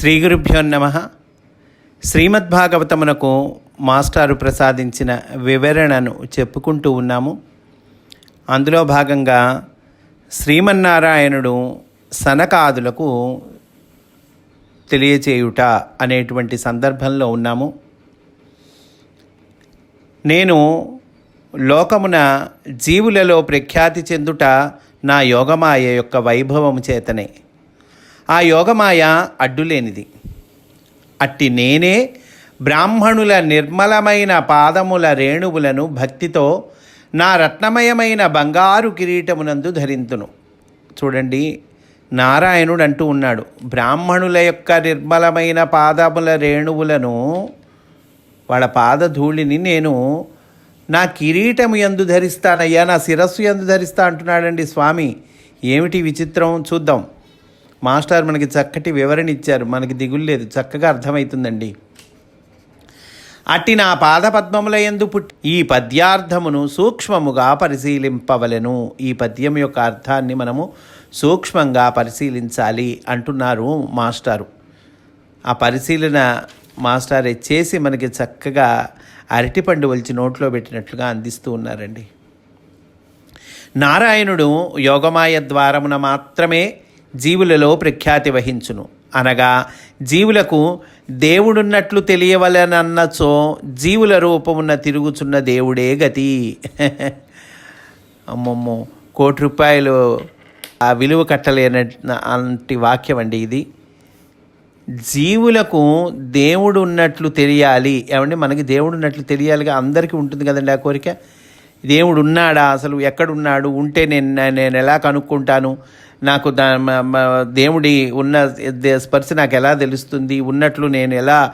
శ్రీ గురుభ్యో నమ. శ్రీమద్భాగవతమునకు మాస్టారు ప్రసాదించిన వివరణను చెప్పుకుంటూ ఉన్నాము. అందులో భాగంగా శ్రీమన్నారాయణుడు సనకాదులకు తెలియచేయుట అనేటువంటి సందర్భంలో ఉన్నాము. నేను లోకమున జీవులలో ప్రఖ్యాతి చెందుట నా యోగమాయ యొక్క వైభవము చేతనే ఆ యోగమాయ అడ్డులేనిది. అట్టి నేనే బ్రాహ్మణుల నిర్మలమైన పాదముల రేణువులను భక్తితో నా రత్నమయమైన బంగారు కిరీటమునందు ధరింతును. చూడండి నారాయణుడు అంటూ ఉన్నాడు బ్రాహ్మణుల యొక్క నిర్మలమైన పాదముల రేణువులను వాళ్ళ పాదధూళిని నేను నా కిరీటము ఎందు ధరిస్తానయ్యా నా శిరస్సు ఎందు ధరిస్తా అంటున్నాడండి స్వామి. ఏమిటి విచిత్రం? చూద్దాం. మాస్టర్ మనకి చక్కటి వివరణ ఇచ్చారు. మనకి దిగులు లేదు. చక్కగా అర్థమవుతుందండి. అట్టి నా పాదపద్మముల ఎందు పుట్టి ఈ పద్యార్థమును సూక్ష్మముగా పరిశీలింపవలెను. ఈ పద్యం యొక్క అర్థాన్ని మనము సూక్ష్మంగా పరిశీలించాలి అంటున్నారు మాస్టారు. ఆ పరిశీలన మాస్టారే చేసి మనకి చక్కగా అరటిపండు వలిచి నోట్లో పెట్టినట్లుగా అందిస్తూ ఉన్నారండి. నారాయణుడు యోగమాయ ద్వారమున మాత్రమే జీవులలో ప్రఖ్యాతి వహించును. అనగా జీవులకు దేవుడున్నట్లు తెలియవలనన్నచో జీవుల రూపమున్న తిరుగుచున్న దేవుడే గతి. అమ్మమ్మో కోటి రూపాయలు ఆ విలువ కట్టలేన అంటి వాక్యం అండి ఇది. జీవులకు దేవుడు ఉన్నట్లు తెలియాలి. ఏమండి? మనకి దేవుడు ఉన్నట్లు తెలియాలిగా అందరికీ ఉంటుంది కదండి ఆ కోరిక? దేవుడు ఉన్నాడా అసలు ఎక్కడున్నాడు? ఉంటే నేను నేను ఎలా కనుక్కుంటాను? నాకు దా దేవుడి ఉన్న దే- స్పర్శ నాకు ఎలా తెలుస్తుంది? ఉన్నట్లు నేను ఎలా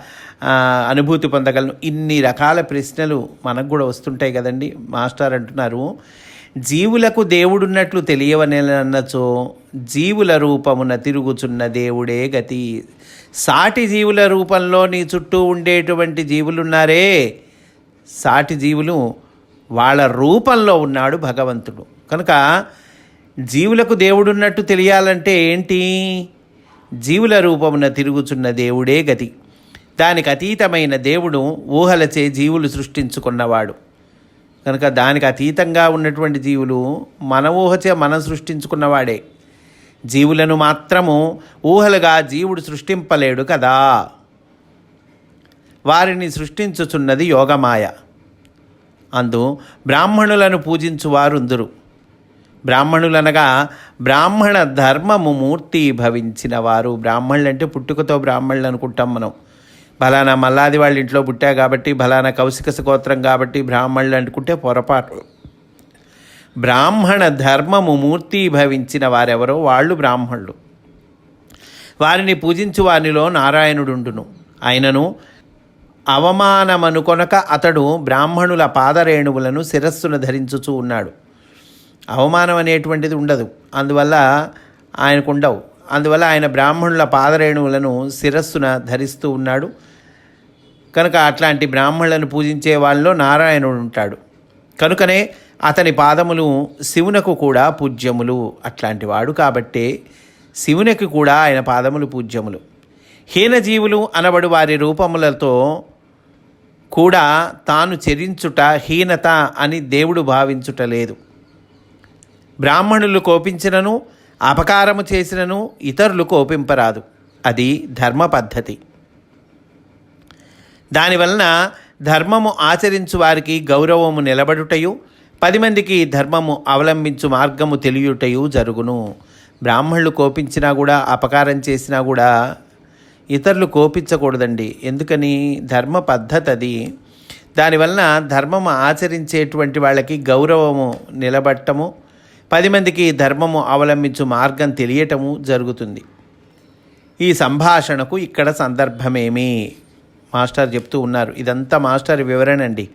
అనుభూతి పొందగలను? ఇన్ని రకాల ప్రశ్నలు మనకు కూడా వస్తుంటాయి కదండి. మాస్టర్ అంటున్నారు జీవులకు దేవుడున్నట్లు తెలియవనన్నచో జీవుల రూపమున తిరుగుచున్న దేవుడే గతి. సాటి జీవుల రూపంలో నీ చుట్టూ ఉండేటువంటి జీవులున్నారే. సాటి జీవులు వాళ్ళ రూపంలో ఉన్నాడు భగవంతుడు. కనుక జీవులకు దేవుడున్నట్టు తెలియాలంటే ఏంటి? జీవుల రూపమున తిరుగుచున్న దేవుడే గతి. దానికి అతీతమైన దేవుడు ఊహలచే జీవులు సృష్టించుకున్నవాడు. కనుక దానికి అతీతంగా ఉన్నటువంటి జీవులు మన ఊహచే మనం సృష్టించుకున్నవాడే. జీవులను మాత్రము ఊహలుగా జీవుడు సృష్టింపలేడు కదా. వారిని సృష్టించుచున్నది యోగమాయ. అందు బ్రాహ్మణులను పూజించువారుందురు. బ్రాహ్మణులనగా బ్రాహ్మణ ధర్మము మూర్తి భవించిన వారు. బ్రాహ్మణులు అంటే పుట్టుకతో బ్రాహ్మణులు అనుకుంటాం మనం. బలానా మల్లాది వాళ్ళ ఇంట్లో పుట్టా కాబట్టి బలానా కౌశిక గోత్రం కాబట్టి బ్రాహ్మణులు అనుకుంటే పొరపాటు. బ్రాహ్మణ ధర్మము మూర్తి భవించిన వారెవరో వాళ్ళు బ్రాహ్మణులు. వారిని పూజించు వారిలో నారాయణుడుండును. ఆయనను అవమానమనుకొనక అతడు బ్రాహ్మణుల పాదరేణువులను శిరస్సును ధరించుచూ ఉన్నాడు. అవమానం అనేటువంటిది ఉండదు. అందువల్ల ఆయనకు ఉండవు అందువల్ల ఆయన బ్రాహ్మణుల పాదరేణువులను శిరస్సున ధరిస్తూ ఉన్నాడు. కనుక అట్లాంటి బ్రాహ్మణులను పూజించే వాళ్ళలో నారాయణుడు ఉంటాడు. కనుకనే అతని పాదములు శివునకు కూడా పూజ్యములు అట్లాంటి వాడు కాబట్టే శివునికి కూడా ఆయన పాదములు పూజ్యములు. హీనజీవులు అనబడు వారి రూపములతో కూడా తాను చెరించుట హీనత అని దేవుడు భావించుట లేదు. బ్రాహ్మణులు కోపించినను అపకారము చేసినను ఇతరులు కోపింపరాదు. అది ధర్మ పద్ధతి. దానివలన ధర్మము ఆచరించు వారికి గౌరవము నిలబడుటయు పది మందికి ధర్మము అవలంబించు మార్గము తెలియుటయు జరుగును. బ్రాహ్మణులు కోపించినా కూడా అపకారం చేసినా కూడా ఇతరులు కోపించకూడదండి. ఎందుకని? ధర్మ పద్ధతి అది దానివలన ధర్మము ఆచరించేటువంటి వాళ్ళకి గౌరవము నిలబట్టము పది మందికి ధర్మము అవలంబించు మార్గం తెలియటము జరుగుతుంది. ఈ సంభాషణకు ఇక్కడ సందర్భమేమి? మాస్టర్ చెప్తూ ఉన్నారు. ఇదంతా మాస్టర్ వివరణ అండి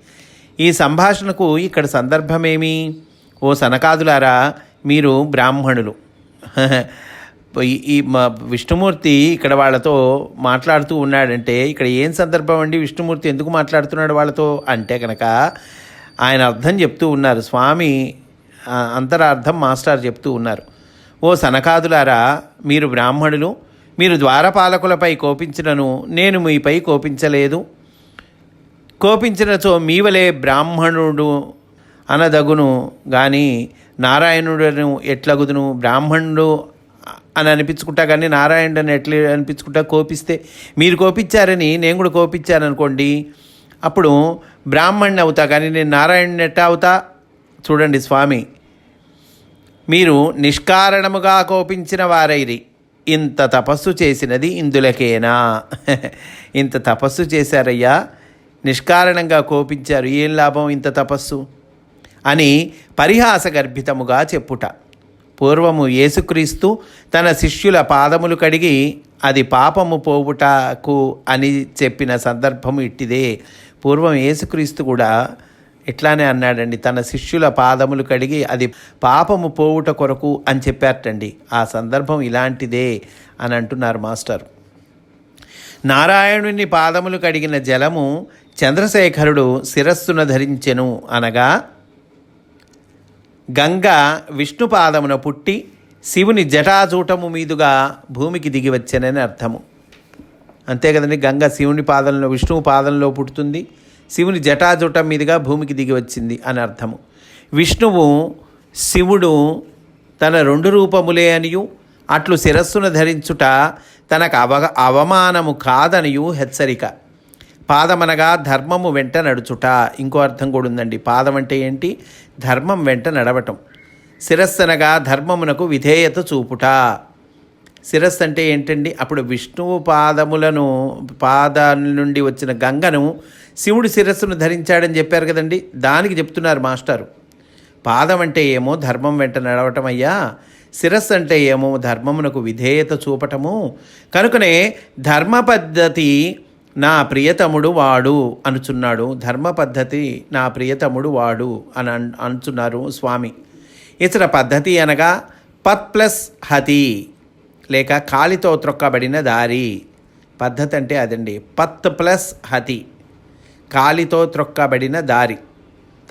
ఈ సంభాషణకు ఇక్కడ సందర్భమేమి? ఓ సనకాదులారా మీరు బ్రాహ్మణులు. ఈ- ఈ మా విష్ణుమూర్తి ఇక్కడ వాళ్ళతో మాట్లాడుతూ ఉన్నాడంటే ఇక్కడ ఏం సందర్భం అండి? విష్ణుమూర్తి ఎందుకు మాట్లాడుతున్నాడు వాళ్ళతో? అంటే కనుక ఆయన అర్థం చెప్తూ ఉన్నారు. స్వామి అంతరార్థం మాస్టర్ చెప్తూ ఉన్నారు. ఓ సనకాదులారా మీరు బ్రాహ్మణులు మీరు ద్వారపాలకులపై కోపించినను నేను మీపై కోపించలేదు. కోపించినచో మీవలే బ్రాహ్మణుడు అనదగును కానీ నారాయణుడను ఎట్లగుదును? బ్రాహ్మణుడు అని అనిపించుకుంటా కానీ నారాయణుడని ఎట్ల ఎట్లా అనిపించుకుంటా? కోపిస్తే మీరు కోపించారని నేను కూడా కోపించాను అనుకోండి. అప్పుడు బ్రాహ్మణ్ణి అవుతా కానీ నేను నారాయణుని ఎట్టా అవుతా? చూడండి స్వామి మీరు నిష్కారణముగా కోపించిన వారైరి. ఇంత తపస్సు చేసినది ఇందులకేనా? ఇంత తపస్సు చేశారయ్యా నిష్కారణంగా కోపించారు ఏం లాభం ఇంత తపస్సు? అని పరిహాసగర్భితముగా చెప్పుట. పూర్వము యేసుక్రీస్తు తన శిష్యుల పాదములు కడిగి అది పాపము పోవుటకు అని చెప్పిన సందర్భము ఇట్టిదే. పూర్వం యేసుక్రీస్తు కూడా ఇట్లానే అన్నాడండి తన శిష్యుల పాదములు కడిగి అది పాపము పోవుట కొరకు అని చెప్పారటండి. ఆ సందర్భం ఇలాంటిదే అని అంటున్నారు మాస్టర్. నారాయణుని పాదములు కడిగిన జలము చంద్రశేఖరుడు శిరస్సున ధరించెను అనగా గంగ విష్ణు పాదమున పుట్టి శివుని జటాజూటము మీదుగా భూమికి దిగి వచ్చానని అర్థము. అంతే కదండి గంగ శివుని పాదంలో విష్ణువు పాదంలో పుట్టుతుంది శివుని జటాజుటం మీదుగా భూమికి దిగి వచ్చింది అని అర్థము. విష్ణువు శివుడు తన రెండు రూపములే అనియు అట్లు శిరస్సును ధరించుట తనకు అవ అవమానము కాదనియు హెచ్చరిక. పాదమనగా ధర్మము వెంట నడుచుట. ఇంకో అర్థం కూడా ఉందండి. పాదం అంటే ఏంటి? ధర్మం వెంట నడవటం. శిరస్సనగా ధర్మమునకు విధేయత చూపుట. శిరస్సు అంటే ఏంటండి? అప్పుడు విష్ణువు పాదములను పాదాల నుండి వచ్చిన గంగను శివుడు శిరస్సును ధరించాడని చెప్పారు కదండి? దానికి చెప్తున్నారు మాస్టారు. పాదం అంటే ఏమో ధర్మం వెంట నడవటం అయ్యా. శిరస్సు అంటే ఏమో ధర్మమునకు విధేయత చూపటము. కనుకనే ధర్మ పద్ధతి నా ప్రియతముడు వాడు అనుచున్నాడు. ధర్మ పద్ధతి నా ప్రియతముడు వాడు అని అనుచున్నారు స్వామి. ఇతర పద్ధతి అనగా పత్ ప్లస్ హతి. లేక కాలితో త్రొక్కబడిన దారి. పద్ధతి అంటే అదండి. పత్ ప్లస్ హతి. కాలితో త్రొక్కబడిన దారి.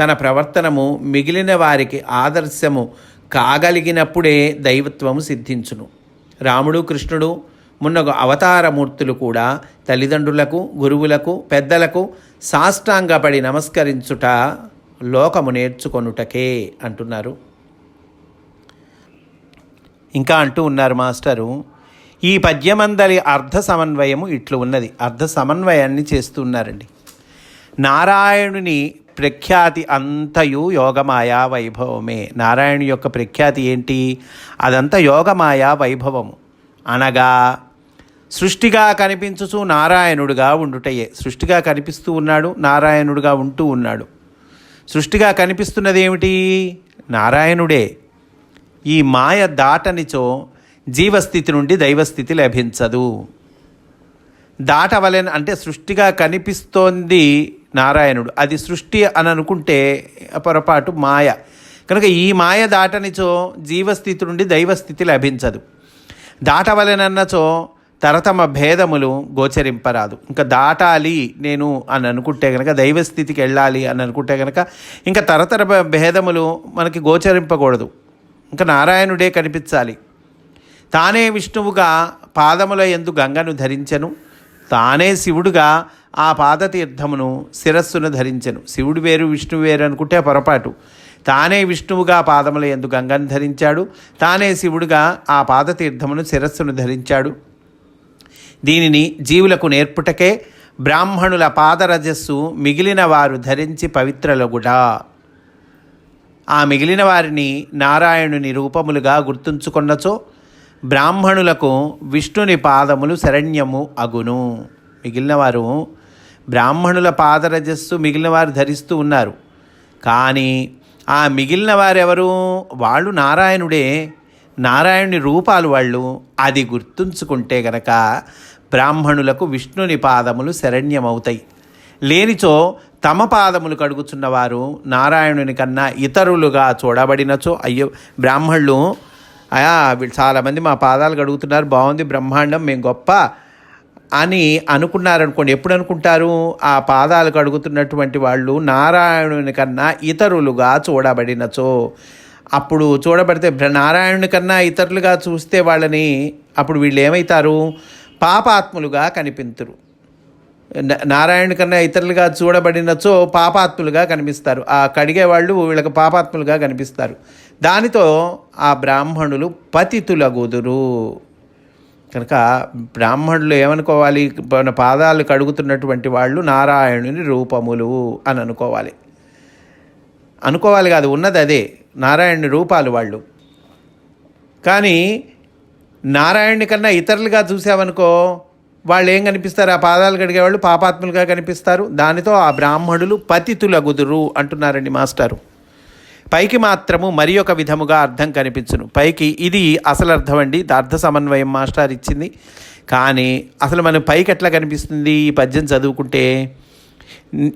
తన ప్రవర్తనము మిగిలిన వారికి ఆదర్శము కాగలిగినప్పుడే దైవత్వము సిద్ధించును. రాముడు కృష్ణుడు మున్నగు అవతారమూర్తులు కూడా తల్లిదండ్రులకు గురువులకు పెద్దలకు సాష్టాంగపడి నమస్కరించుట లోకము నేర్చుకొనుటకే అంటున్నారు. ఇంకా అంటూ ఉన్నారు మాస్టరు ఈ పద్యమందలి అర్ధ సమన్వయము ఇట్లు ఉన్నది. అర్ధ సమన్వయాన్ని చేస్తున్నారండి. నారాయణుని ప్రఖ్యాతి అంతయు యోగమాయా వైభవమే. నారాయణు యొక్క ప్రఖ్యాతి ఏంటి? అదంతా యోగమాయా వైభవము. అనగా సృష్టిగా కనిపించుచు నారాయణుడుగా ఉండుటయే. సృష్టిగా కనిపిస్తూ ఉన్నాడు నారాయణుడుగా ఉంటూ ఉన్నాడు. సృష్టిగా కనిపిస్తున్నది ఏమిటి నారాయణుడే. ఈ మాయ దాటనిచో జీవస్థితి నుండి దైవస్థితి లభించదు. దాటవలెన అంటే సృష్టిగా కనిపిస్తోంది నారాయణుడు. అది సృష్టి అని అనుకుంటే పొరపాటు మాయ. కనుక ఈ మాయ దాటనిచో జీవస్థితి నుండి దైవస్థితి లభించదు. దాటవలెనన్నచో తరతమ భేదములు గోచరింపరాదు. ఇంకా దాటాలి నేను అని అనుకుంటే కనుక దైవస్థితికి వెళ్ళాలి అని అనుకుంటే కనుక ఇంకా తరతర భేదములు మనకి గోచరింపకూడదు. ఇంకా నారాయణుడే కనిపించాలి. తానే విష్ణువుగా పాదముల ఎందు గంగను ధరించెను. తానే శివుడుగా ఆ పాదతీర్థమును శిరస్సును ధరించను. శివుడు వేరు విష్ణువు వేరు అనుకుంటే పొరపాటు. తానే విష్ణువుగా పాదముల ఎందు గంగను ధరించాడు. తానే శివుడుగా ఆ పాదతీర్థమును శిరస్సును ధరించాడు. దీనిని జీవులకు నేర్పుటకే బ్రాహ్మణుల పాదరజస్సు మిగిలిన వారు ధరించి పవిత్రలగుడా ఆ మిగిలిన వారిని నారాయణుని రూపములుగా గుర్తుంచుకొన్నచో బ్రాహ్మణులకు విష్ణుని పాదములు శరణ్యము అగును. మిగిలిన వారు బ్రాహ్మణుల పాదరజస్సు మిగిలిన వారు ధరిస్తూ ఉన్నారు. కానీ ఆ మిగిలిన వారెవరు? వాళ్ళు నారాయణుడే. నారాయణుని రూపాలు వాళ్ళు. అది గుర్తుంచుకుంటే గనక బ్రాహ్మణులకు విష్ణుని పాదములు శరణ్యమవుతాయి. లేనిచో తమ పాదములు కడుగుచున్నవారు నారాయణుని కన్నా ఇతరులుగా చూడబడినచో అయ్యో బ్రాహ్మణులు అయా చాలామంది మా పాదాలు కడుగుతున్నారు బాగుంది బ్రహ్మాండం మేము గొప్ప అని అనుకున్నారనుకోండి ఎప్పుడు అనుకుంటారు? ఆ పాదాలు కడుగుతున్నటువంటి వాళ్ళు నారాయణుని కన్నా ఇతరులుగా చూడబడినచో. అప్పుడు చూడబడితే బ్ర- నారాయణుని కన్నా ఇతరులుగా చూస్తే వాళ్ళని అప్పుడు వీళ్ళు ఏమవుతారు? పాపాత్ములుగా కనిపించరు నారాయణ కన్నా ఇతరులుగా చూడబడినచో పాపాత్ములుగా కనిపిస్తారు. ఆ కడిగే వాళ్ళు వీళ్ళకి పాపాత్ములుగా కనిపిస్తారు. దానితో ఆ బ్రాహ్మణులు పతితులగుదురు. కనుక బ్రాహ్మణులు ఏమనుకోవాలి? మన పాదాలు కడుగుతున్నటువంటి వాళ్ళు నారాయణుని రూపములు అని అనుకోవాలి. అనుకోవాలి కాదు ఉన్నది అదే నారాయణుని రూపాలు వాళ్ళు. కానీ నారాయణుని కన్నా ఇతరులుగా చూసావనుకో వాళ్ళు ఏం కనిపిస్తారు? ఆ పాదాలు కడిగేవాళ్ళు పాపాత్ములుగా కనిపిస్తారు. దానితో ఆ బ్రాహ్మణులు పతితులగుదురు అంటున్నారండి మాస్టారు. పైకి మాత్రము మరి ఒక విధముగా అర్థం కనిపించును. పైకి ఇది అసలు అర్థం అండి ఇది అర్థ సమన్వయం మాస్టర్ ఇచ్చింది. కానీ అసలు మనం పైకి ఎట్లా కనిపిస్తుంది? ఈ పద్యం చదువుకుంటే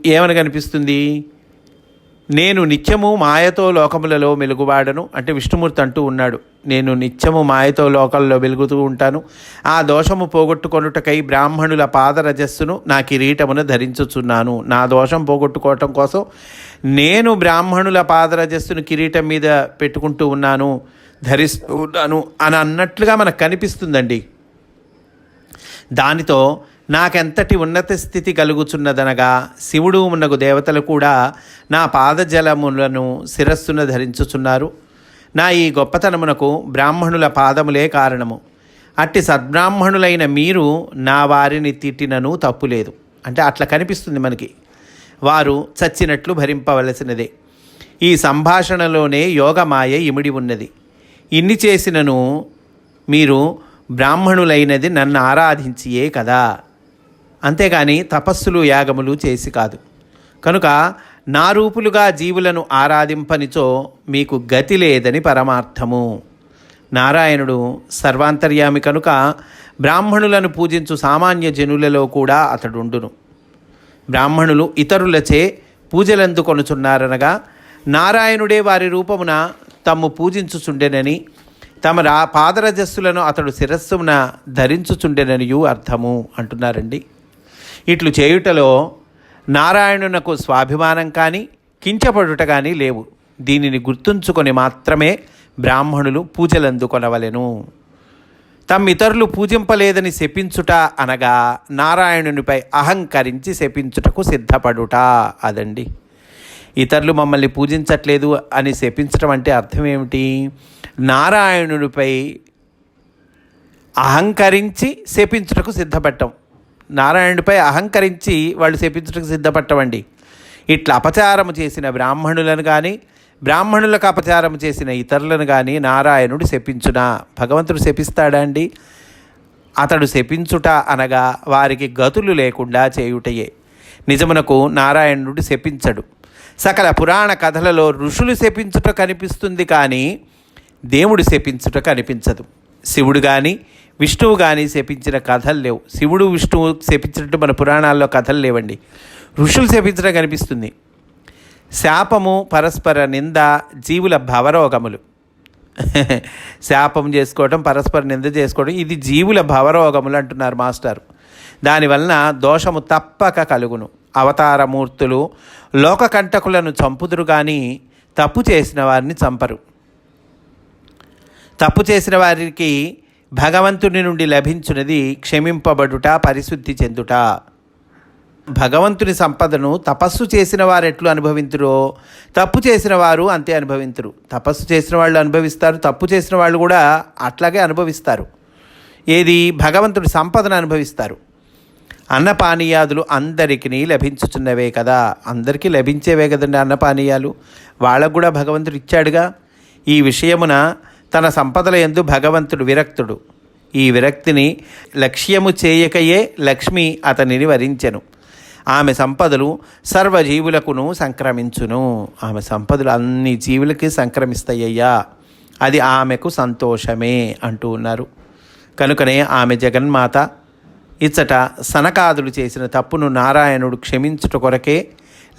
ఏమని కనిపిస్తుంది? నేను నిత్యము మాయతో లోకములలో మెలుగువాడను అంటే విష్ణుమూర్తి అంటూ ఉన్నాడు. నేను నిత్యము మాయతో లోకల్లో వెలుగుతూ ఉంటాను. ఆ దోషము పోగొట్టుకొనుటకై బ్రాహ్మణుల పాదరజస్సును నా కిరీటమును ధరించుచున్నాను. నా దోషం పోగొట్టుకోవటం కోసం నేను బ్రాహ్మణుల పాదరజస్సును కిరీటం మీద పెట్టుకుంటూ ఉన్నాను ధరిస్తూ ఉన్నాను అని అన్నట్లుగా మనకు కనిపిస్తుందండి. దానితో నాకెంతటి ఉన్నత స్థితి కలుగుచున్నదనగా శివుడు మున్నగు దేవతలు కూడా నా పాదజలములను శిరస్సును ధరించుచున్నారు. నా ఈ గొప్పతనమునకు బ్రాహ్మణుల పాదములే కారణము. అట్టి సద్బ్రాహ్మణులైన మీరు నా వారిని తిట్టినను తప్పులేదు. అంటే అట్లా కనిపిస్తుంది మనకి. వారు చచ్చినట్లు భరింపవలసినదే. ఈ సంభాషణలోనే యోగమాయ ఇమిడి ఉన్నది. ఇన్ని చేసినను మీరు బ్రాహ్మణులైనది నన్ను ఆరాధించియే కదా. అంతేగాని తపస్సులు యాగములు చేసి కాదు. కనుక నా రూపులుగా జీవులను ఆరాధింపనిచో మీకు గతి లేదని పరమార్థము. నారాయణుడు సర్వాంతర్యామి కనుక బ్రాహ్మణులను పూజించు సామాన్య జనులలో కూడా అతడుండును. బ్రాహ్మణులు ఇతరులచే పూజలందుకొనుచున్నారనగా నారాయణుడే వారి రూపమున తమ్ము పూజించుచుండెనని తమ రా పాదరజస్సులను అతడు శిరస్సున ధరించుచుండెననియు అర్థము అంటున్నారండి. ఇట్లు చేయుటలో నారాయణునకు స్వాభిమానం కానీ కించపడుట కానీ లేవు. దీనిని గుర్తుంచుకొని మాత్రమే బ్రాహ్మణులు పూజలందుకొనవలెను తమ్మితరులు పూజింపలేదని శపించుట అనగా నారాయణునిపై అహంకరించి శపించుటకు సిద్ధపడుట అదండి. ఇతరులు మమ్మల్ని పూజించట్లేదు అని శపించటం అంటే అర్థం ఏమిటి? నారాయణునిపై అహంకరించి శపించుటకు సిద్ధపడటం నారాయణుడిపై అహంకరించి వాళ్ళు శపించుటకు సిద్ధపట్టవండి. ఇట్లా అపచారము చేసిన బ్రాహ్మణులను కానీ బ్రాహ్మణులకు అపచారం చేసిన ఇతరులను కానీ నారాయణుడు శపించునా? భగవంతుడు శపిస్తాడా అండి అతడు శపించుట అనగా వారికి గతులు లేకుండా చేయుటయే. నిజమునకు నారాయణుడు శపించడు. సకల పురాణ కథలలో ఋషులు శపించుట కనిపిస్తుంది కానీ దేవుడు శపించుట కనిపించదు. శివుడు కానీ విష్ణువు కానీ శపించిన కథలు లేవు. శివుడు విష్ణువు శపించినట్టు మన పురాణాల్లో కథలు లేవండి. ఋషులు శపించడం కనిపిస్తుంది. శాపము పరస్పర నింద జీవుల భవరోగములు. శాపం చేసుకోవటం పరస్పర నింద చేసుకోవడం ఇది జీవుల భవరోగములు అంటున్నారు మాస్టర్. దానివలన దోషము తప్పక కలుగును. అవతారమూర్తులు లోకకంటకులను చంపుదురు కానీ తప్పు చేసిన వారిని చంపరు. తప్పు చేసిన వారికి భగవంతుని నుండి లభించున్నది క్షమింపబడుట పరిశుద్ధి చెందుట. భగవంతుని సంపదను తపస్సు చేసిన వారు ఎట్లు అనుభవింతురో తప్పు చేసిన వారు అంతే అనుభవింతురు. తపస్సు చేసిన వాళ్ళు అనుభవిస్తారు తప్పు చేసిన వాళ్ళు కూడా అట్లాగే అనుభవిస్తారు. ఏది? భగవంతుడి సంపదను అనుభవిస్తారు. అన్నపానీయాదులు అందరికీ లభించుచున్నవే కదా. అందరికీ లభించేవే కదండి అన్నపానీయాలు? వాళ్ళకు కూడా భగవంతుడు ఇచ్చాడుగా. ఈ విషయమున తన సంపదల ఎందు భగవంతుడు విరక్తుడు. ఈ విరక్తిని లక్ష్యము చేయకయే లక్ష్మి అతనిని వరించెను. ఆమె సంపదలు సర్వజీవులకును సంక్రమించును. ఆమె సంపదలు అన్ని జీవులకి సంక్రమిస్తాయ్యా అది ఆమెకు సంతోషమే అంటూ ఉన్నారు. కనుకనే ఆమె జగన్మాత ఇచ్చట సనకాదులు చేసిన తప్పును నారాయణుడు క్షమించుట కొరకే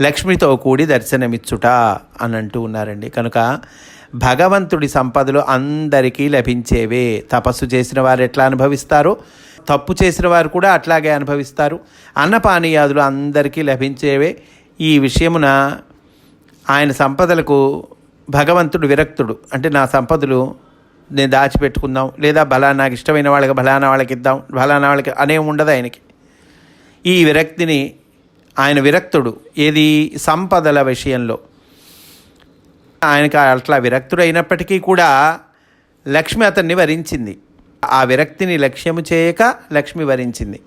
లక్ష్మితో కూడి దర్శనమిచ్చుట అని అంటూ ఉన్నారండి. కనుక భగవంతుడి సంపదలు అందరికీ లభించేవే. తపస్సు చేసిన వారు ఎట్లా అనుభవిస్తారో? తప్పు చేసిన వారు కూడా అట్లాగే అనుభవిస్తారు. అన్నపానీయాదులు అందరికీ లభించేవే. ఈ విషయమున ఆయన సంపదలకు భగవంతుడు విరక్తుడు. అంటే నా సంపదలు నేను దాచిపెట్టుకుందాం లేదా బలా నాకు ఇష్టమైన వాళ్ళకి బలానా వాళ్ళకి ఇద్దాం బలానా వాళ్ళకి అనే ఉండదు ఆయనకి. ఈ విరక్తిని ఆయన విరక్తుడు. ఏది? సంపదల విషయంలో. ఆయనకు అట్లా విరక్తుడు అయినప్పటికీ కూడా లక్ష్మి అతన్ని వరించింది. ఆ విరక్తిని లక్ష్యము చేయక లక్ష్మి వరించింది.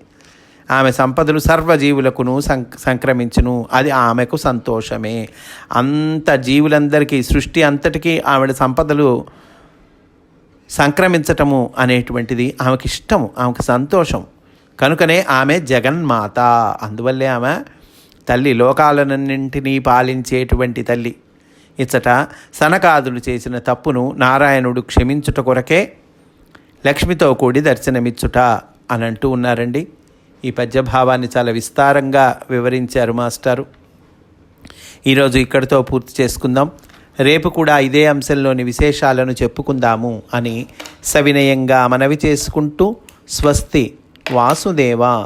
ఆమె సంపదలు సర్వజీవులకును సం సంక్రమించును. అది ఆమెకు సంతోషమే. అంత జీవులందరికీ సృష్టి అంతటికీ ఆవిడ సంపదలు సంక్రమించటము అనేటువంటిది ఆమెకి ఇష్టము ఆమెకు సంతోషం. కనుకనే ఆమె జగన్మాత. అందువల్లే ఆమె తల్లి లోకాలన్నింటినీ పాలించేటువంటి తల్లి. ఇచ్చట సనకాదులు చేసిన తప్పును నారాయణుడు క్షమించుట కొరకే లక్ష్మితో కూడి దర్శనమిచ్చుట అని అంటూ ఉన్నారండి. ఈ పద్యభావాన్ని చాలా విస్తారంగా వివరించారు మాస్టారు. ఈరోజు ఇక్కడితో పూర్తి చేసుకుందాం. రేపు కూడా ఇదే అంశంలోని విశేషాలను చెప్పుకుందాము అని సవినయంగా మనవి చేసుకుంటూ స్వస్తి వాసుదేవ.